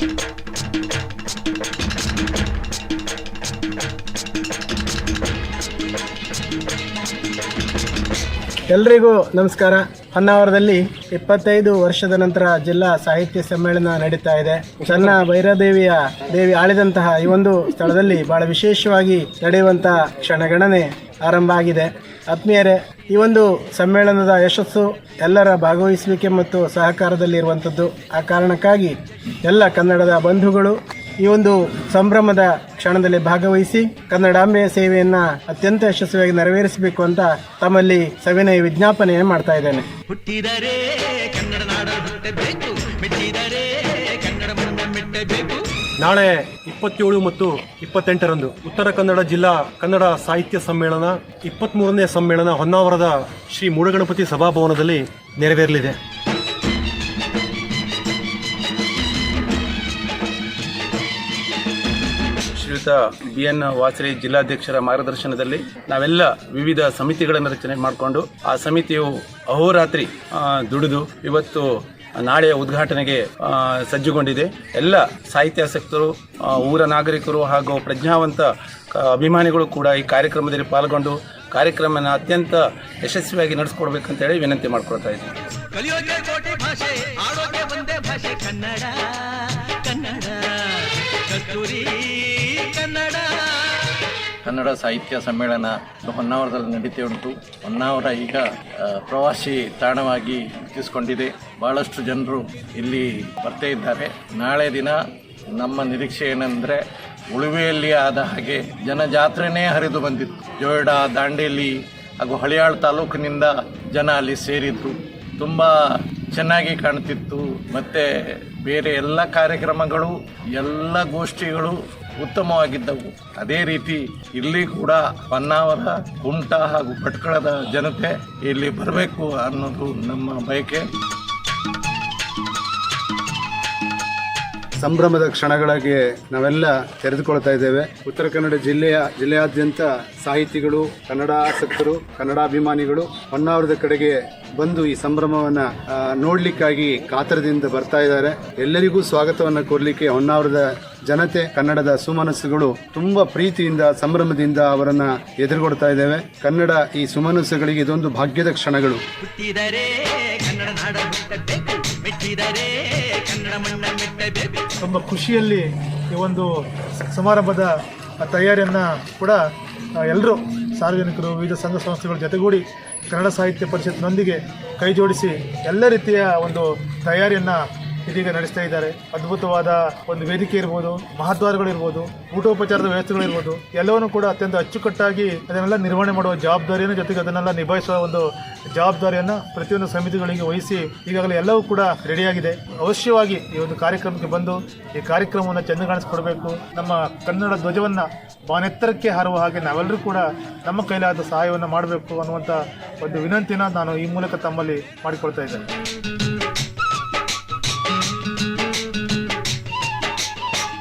ಎಲ್ರಿಗೂ ನಮಸ್ಕಾರ. ಹೊನ್ನಾವರದಲ್ಲಿ ಇಪ್ಪತ್ತೈದು ವರ್ಷದ ನಂತರ ಜಿಲ್ಲಾ ಸಾಹಿತ್ಯ ಸಮ್ಮೇಳನ ನಡೀತಾ ಇದೆ. ಚನ್ನ ಭೈರದೇವಿಯ ದೇವಿ ಆಳಿದಂತಹ ಈ ಒಂದು ಸ್ಥಳದಲ್ಲಿ ಬಹಳ ವಿಶೇಷವಾಗಿ ನಡೆಯುವಂತಹ ಕ್ಷಣಗಣನೆ ಆರಂಭ ಆಗಿದೆ. ಆತ್ಮೀಯರೇ, ಈ ಒಂದು ಸಮ್ಮೇಳನದ ಯಶಸ್ಸು ಎಲ್ಲರ ಭಾಗವಹಿಸುವಿಕೆ ಮತ್ತು ಸಹಕಾರದಲ್ಲಿ ಇರುವಂಥದ್ದು ಆ ಕಾರಣಕ್ಕಾಗಿ ಎಲ್ಲ ಕನ್ನಡದ ಬಂಧುಗಳು ಈ ಒಂದು ಸಂಭ್ರಮದ ಕ್ಷಣದಲ್ಲಿ ಭಾಗವಹಿಸಿ ಕನ್ನಡಾಂಬೆಯ ಸೇವೆಯನ್ನು ಅತ್ಯಂತ ಯಶಸ್ವಿಯಾಗಿ ನೆರವೇರಿಸಬೇಕು ಅಂತ ತಮ್ಮಲ್ಲಿ ಸವಿನಯ ವಿಜ್ಞಾಪನೆ ಮಾಡ್ತಾ ಇದ್ದೇನೆ. ಹುಟ್ಟಿದರೆ ಕನ್ನಡ ಕನ್ನಡ ನಾಳೆ ಇಪ್ಪತ್ತೇಳು ಮತ್ತು ಇಪ್ಪತ್ತೆಂಟರಂದು ಉತ್ತರ ಕನ್ನಡ ಜಿಲ್ಲಾ ಕನ್ನಡ ಸಾಹಿತ್ಯ ಸಮ್ಮೇಳನ ಇಪ್ಪತ್ತ್ಮೂರನೇ ಸಮ್ಮೇಳನ ಹೊನ್ನಾವರದ ಶ್ರೀ ಮೂಡಗಣಪತಿ ಸಭಾಭವನದಲ್ಲಿ ನೆರವೇರಲಿದೆ. ಶ್ರೀಯುತ ಬಿ ಎನ್ ವಾಸರಿ ಜಿಲ್ಲಾಧ್ಯಕ್ಷರ ಮಾರ್ಗದರ್ಶನದಲ್ಲಿ ನಾವೆಲ್ಲ ವಿವಿಧ ಸಮಿತಿಗಳನ್ನು ರಚನೆ ಮಾಡಿಕೊಂಡು ಆ ಸಮಿತಿಯು ಅಹೋರಾತ್ರಿ ದುಡಿದು ಇವತ್ತು ನಾಳೆಯ ಉದ್ಘಾಟನೆಗೆ ಸಜ್ಜುಗೊಂಡಿದೆ. ಎಲ್ಲ ಸಾಹಿತ್ಯಾಸಕ್ತರು ಊರ ನಾಗರಿಕರು ಹಾಗೂ ಪ್ರಜ್ಞಾವಂತ ಅಭಿಮಾನಿಗಳು ಕೂಡ ಈ ಕಾರ್ಯಕ್ರಮದಲ್ಲಿ ಪಾಲ್ಗೊಂಡು ಕಾರ್ಯಕ್ರಮನ ಅತ್ಯಂತ ಯಶಸ್ವಿಯಾಗಿ ನಡೆಸ್ಕೊಡ್ಬೇಕಂತೇಳಿ ವಿನಂತಿ ಮಾಡ್ಕೊಳ್ತಾ ಇದ್ದೀನಿ. ಕನ್ನಡ ಸಾಹಿತ್ಯ ಸಮ್ಮೇಳನ ಹೊನ್ನಾವರದಲ್ಲಿ ನಡೀತಾ ಉಂಟು. ಹೊನ್ನಾವರ ಈಗ ಪ್ರವಾಸಿ ತಾಣವಾಗಿ ಗುರುತಿಸಿಕೊಂಡಿದೆ. ಬಹಳಷ್ಟು ಜನರು ಇಲ್ಲಿ ಬರ್ತಾ ಇದ್ದಾರೆ. ನಾಳೆ ದಿನ ನಮ್ಮ ನಿರೀಕ್ಷೆ ಏನಂದರೆ ಉಳುವೆಯಲ್ಲಿ ಆದ ಹಾಗೆ ಜನಜಾತ್ರೆನೇ ಹರಿದು ಬಂದಿತ್ತು. ಜೋಯ್ಡಾ ದಾಂಡೇಲಿ ಹಾಗೂ ಹಳಿಯಾಳ್ ತಾಲೂಕಿನಿಂದ ಜನ ಅಲ್ಲಿ ಸೇರಿದ್ರು ತುಂಬ ಚೆನ್ನಾಗಿ ಕಾಣ್ತಿತ್ತು. ಮತ್ತು ಬೇರೆ ಎಲ್ಲ ಕಾರ್ಯಕ್ರಮಗಳು, ಎಲ್ಲ ಗೋಷ್ಠಿಗಳು ಉತ್ತಮವಾಗಿದ್ದವು. ಅದೇ ರೀತಿ ಇಲ್ಲಿ ಕೂಡ ಹೊನ್ನಾವರ ಕುಂಟ ಹಾಗೂ ಭಟ್ಕಳದ ಜನತೆ ಇಲ್ಲಿ ಬರಬೇಕು ಅನ್ನೋದು ನಮ್ಮ ಬಯಕೆ. ಸಂಭ್ರಮದ ಕ್ಷಣಗಳಿಗೆ ನಾವೆಲ್ಲ ತೆರೆದುಕೊಳ್ತಾ ಇದ್ದೇವೆ. ಉತ್ತರ ಕನ್ನಡ ಜಿಲ್ಲೆಯ ಜಿಲ್ಲೆಯಾದ್ಯಂತ ಸಾಹಿತಿಗಳು, ಕನ್ನಡ ಆಸಕ್ತರು, ಕನ್ನಡಾಭಿಮಾನಿಗಳು ಹೊನ್ನಾವರದ ಕಡೆಗೆ ಬಂದು ಈ ಸಂಭ್ರಮವನ್ನ ನೋಡಲಿಕ್ಕಾಗಿ ಕಾತರದಿಂದ ಬರ್ತಾ ಇದ್ದಾರೆ. ಎಲ್ಲರಿಗೂ ಸ್ವಾಗತವನ್ನ ಕೋರ್ಲಿಕ್ಕೆ ಹೊನ್ನಾವರದ ಜನತೆ, ಕನ್ನಡದ ಸುಮನಸ್ಸುಗಳು ತುಂಬಾ ಪ್ರೀತಿಯಿಂದ, ಸಂಭ್ರಮದಿಂದ ಅವರನ್ನ ಎದುರುಗೊಡ್ತಾ ಇದ್ದೇವೆ. ಕನ್ನಡ ಈ ಸುಮನಸ್ಸುಗಳಿಗೆ ಇದೊಂದು ಭಾಗ್ಯದ ಕ್ಷಣಗಳು. ಹುಟ್ಟಿದರೆ ಕನ್ನಡ ಮಣ್ಣ ತುಂಬ ಖುಷಿಯಲ್ಲಿ ಈ ಒಂದು ಸಮಾರಂಭದ ತಯಾರಿಯನ್ನು ಕೂಡ ಎಲ್ಲರೂ ಸಾರ್ವಜನಿಕರು, ವಿವಿಧ ಸಂಘ ಸಂಸ್ಥೆಗಳ ಜೊತೆಗೂಡಿ ಕನ್ನಡ ಸಾಹಿತ್ಯ ಪರಿಷತ್ನೊಂದಿಗೆ ಕೈ ಜೋಡಿಸಿ ಎಲ್ಲ ರೀತಿಯ ಒಂದು ತಯಾರಿಯನ್ನು ಇದೀಗ ನಡೆಸ್ತಾ ಇದ್ದಾರೆ. ಅದ್ಭುತವಾದ ಒಂದು ವೇದಿಕೆ ಇರ್ಬೋದು ಮಹಾದ್ವಾರಗಳಿರ್ಬೋದು ಊಟೋಪಚಾರದ ವ್ಯವಸ್ಥೆಗಳಿರ್ಬೋದು ಎಲ್ಲವನ್ನು ಕೂಡ ಅತ್ಯಂತ ಅಚ್ಚುಕಟ್ಟಾಗಿ ಅದನ್ನೆಲ್ಲ ನಿರ್ವಹಣೆ ಮಾಡುವ ಜವಾಬ್ದಾರಿಯನ್ನು ಜೊತೆಗೆ ಅದನ್ನೆಲ್ಲ ನಿಭಾಯಿಸುವ ಒಂದು ಜವಾಬ್ದಾರಿಯನ್ನು ಪ್ರತಿಯೊಂದು ಸಮಿತಿಗಳಿಗೆ ವಹಿಸಿ ಈಗಾಗಲೇ ಎಲ್ಲವೂ ಕೂಡ ರೆಡಿಯಾಗಿದೆ. ಅವಶ್ಯವಾಗಿ ಈ ಒಂದು ಕಾರ್ಯಕ್ರಮಕ್ಕೆ ಬಂದು ಈ ಕಾರ್ಯಕ್ರಮವನ್ನು ಚೆಂದ ಕಾಣಿಸ್ಕೊಡ್ಬೇಕು ನಮ್ಮ ಕನ್ನಡ ಧ್ವಜವನ್ನು ಬಾನೆತ್ತರಕ್ಕೆ ಹಾರುವ ಹಾಗೆ ನಾವೆಲ್ಲರೂ ಕೂಡ ನಮ್ಮ ಕೈಲಾದ ಸಹಾಯವನ್ನು ಮಾಡಬೇಕು ಅನ್ನುವಂಥ ಒಂದು ವಿನಂತಿನ ನಾನು ಈ ಮೂಲಕ ತಮ್ಮಲ್ಲಿ ಮಾಡಿಕೊಳ್ತಾ ಇದ್ದೇನೆ.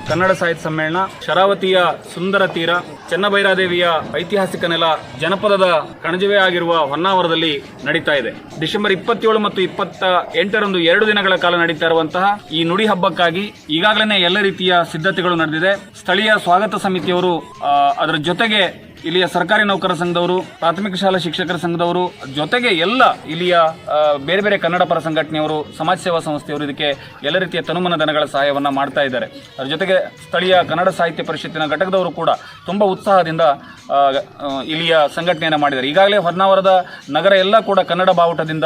ಕನ್ನಡ ಸಾಹಿತ್ಯ ಸಮ್ಮೇಳನ ಶರಾವತಿಯ ಸುಂದರ ತೀರ ಚೆನ್ನಭೈರಾದೇವಿಯ ಐತಿಹಾಸಿಕ ನೆಲ ಜನಪದದ ಕಣಜವೇ ಆಗಿರುವ ಹೊನ್ನಾವರದಲ್ಲಿ ನಡೀತಾ ಇದೆ. ಡಿಸೆಂಬರ್ ಇಪ್ಪತ್ತೇಳು ಮತ್ತು ಇಪ್ಪತ್ತ ಎಂಟರಂದು ಎರಡು ದಿನಗಳ ಕಾಲ ನಡೀತಾ ಇರುವಂತಹ ಈ ನುಡಿ ಹಬ್ಬಕ್ಕಾಗಿ ಈಗಾಗಲೇ ಎಲ್ಲ ರೀತಿಯ ಸಿದ್ಧತೆಗಳು ನಡೆದಿದೆ. ಸ್ಥಳೀಯ ಸ್ವಾಗತ ಸಮಿತಿಯವರು ಅದರ ಜೊತೆಗೆ ಇಲ್ಲಿಯ ಸರ್ಕಾರಿ ನೌಕರ ಸಂಘದವರು, ಪ್ರಾಥಮಿಕ ಶಾಲಾ ಶಿಕ್ಷಕರ ಸಂಘದವರು, ಜೊತೆಗೆ ಎಲ್ಲ ಇಲ್ಲಿಯ ಬೇರೆ ಬೇರೆ ಕನ್ನಡ ಪರ ಸಂಘಟನೆಯವರು, ಸಮಾಜ ಸೇವಾ ಸಂಸ್ಥೆಯವರು ಇದಕ್ಕೆ ಎಲ್ಲ ರೀತಿಯ ತನುಮನ ದನಗಳ ಸಹಾಯವನ್ನು ಮಾಡ್ತಾ ಇದ್ದಾರೆ. ಅದರ ಜೊತೆಗೆ ಸ್ಥಳೀಯ ಕನ್ನಡ ಸಾಹಿತ್ಯ ಪರಿಷತ್ತಿನ ಘಟಕದವರು ಕೂಡ ತುಂಬ ಉತ್ಸಾಹದಿಂದ ಇಲ್ಲಿಯ ಸಂಘಟನೆಯನ್ನು ಮಾಡಿದ್ದಾರೆ. ಈಗಾಗಲೇ ಹೊನ್ನಾವರದ ನಗರ ಎಲ್ಲ ಕೂಡ ಕನ್ನಡ ಬಾವುಟದಿಂದ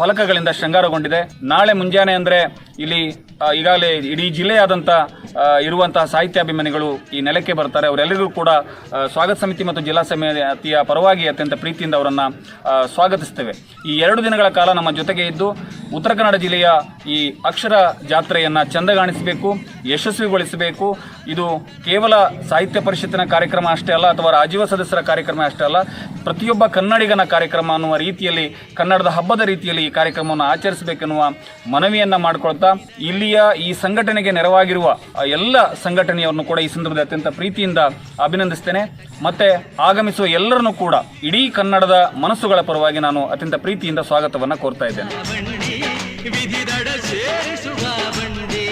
ಫಲಕಗಳಿಂದ ಶೃಂಗಾರಗೊಂಡಿದೆ. ನಾಳೆ ಮುಂಜಾನೆ ಅಂದರೆ ಇಲ್ಲಿ ಈಗಾಗಲೇ ಇಡೀ ಜಿಲ್ಲೆಯಾದಂಥ ಇರುವಂತಹ ಸಾಹಿತ್ಯಾಭಿಮಾನಿಗಳು ಈ ನೆಲಕ್ಕೆ ಬರ್ತಾರೆ. ಅವರೆಲ್ಲರಿಗೂ ಕೂಡ ಸ್ವಾಗತ ಸಮಿತಿ ಮತ್ತು ಜಿಲ್ಲಾ ಸಮಿತಿಯ ಪರವಾಗಿ ಅತ್ಯಂತ ಪ್ರೀತಿಯಿಂದ ಅವರನ್ನು ಸ್ವಾಗತಿಸ್ತೇವೆ. ಈ ಎರಡು ದಿನಗಳ ಕಾಲ ನಮ್ಮ ಜೊತೆಗೆ ಇದ್ದು ಉತ್ತರ ಕನ್ನಡ ಜಿಲ್ಲೆಯ ಈ ಅಕ್ಷರ ಜಾತ್ರೆಯನ್ನು ಚಂದಗಾಣಿಸಬೇಕು, ಯಶಸ್ವಿಗೊಳಿಸಬೇಕು. ಇದು ಕೇವಲ ಸಾಹಿತ್ಯ ಪರಿಷತ್ತಿನ ಕಾರ್ಯಕ್ರಮ ಅಷ್ಟೇ ಅಲ್ಲ, ಅಥವಾ ರಾಜೀವ ಸದಸ್ಯರ ಕಾರ್ಯಕ್ರಮ ಅಷ್ಟೇ ಅಲ್ಲ, ಪ್ರತಿಯೊಬ್ಬ ಕನ್ನಡಿಗನ ಕಾರ್ಯಕ್ರಮ ಅನ್ನುವ ರೀತಿಯಲ್ಲಿ, ಕನ್ನಡದ ಹಬ್ಬದ ರೀತಿಯಲ್ಲಿ ಈ ಕಾರ್ಯಕ್ರಮವನ್ನು ಆಚರಿಸಬೇಕೆನ್ನುವ ಮನವಿಯನ್ನು ಮಾಡಿಕೊಳ್ತಾ, ಇಲ್ಲಿಯ ಈ ಸಂಘಟನೆಗೆ ನೆರವಾಗಿರುವ ಎಲ್ಲ ಸಂಘಟನೆಯನ್ನು ಕೂಡ ಈ ಸಂದರ್ಭದಲ್ಲಿ ಅತ್ಯಂತ ಪ್ರೀತಿಯಿಂದ ಅಭಿನಂದಿಸ್ತೇನೆ. ಮತ್ತೆ ಆಗಮಿಸುವ ಎಲ್ಲರನ್ನೂ ಕೂಡ ಇಡೀ ಕನ್ನಡದ ಮನಸ್ಸುಗಳ ಪರವಾಗಿ ನಾನು ಅತ್ಯಂತ ಪ್ರೀತಿಯಿಂದ ಸ್ವಾಗತವನ್ನು ಕೋರ್ತಾ ಇದ್ದೇನೆ. ವಿಧಿದಡ ಸೇರಿಸುವ ಬಂಡಿ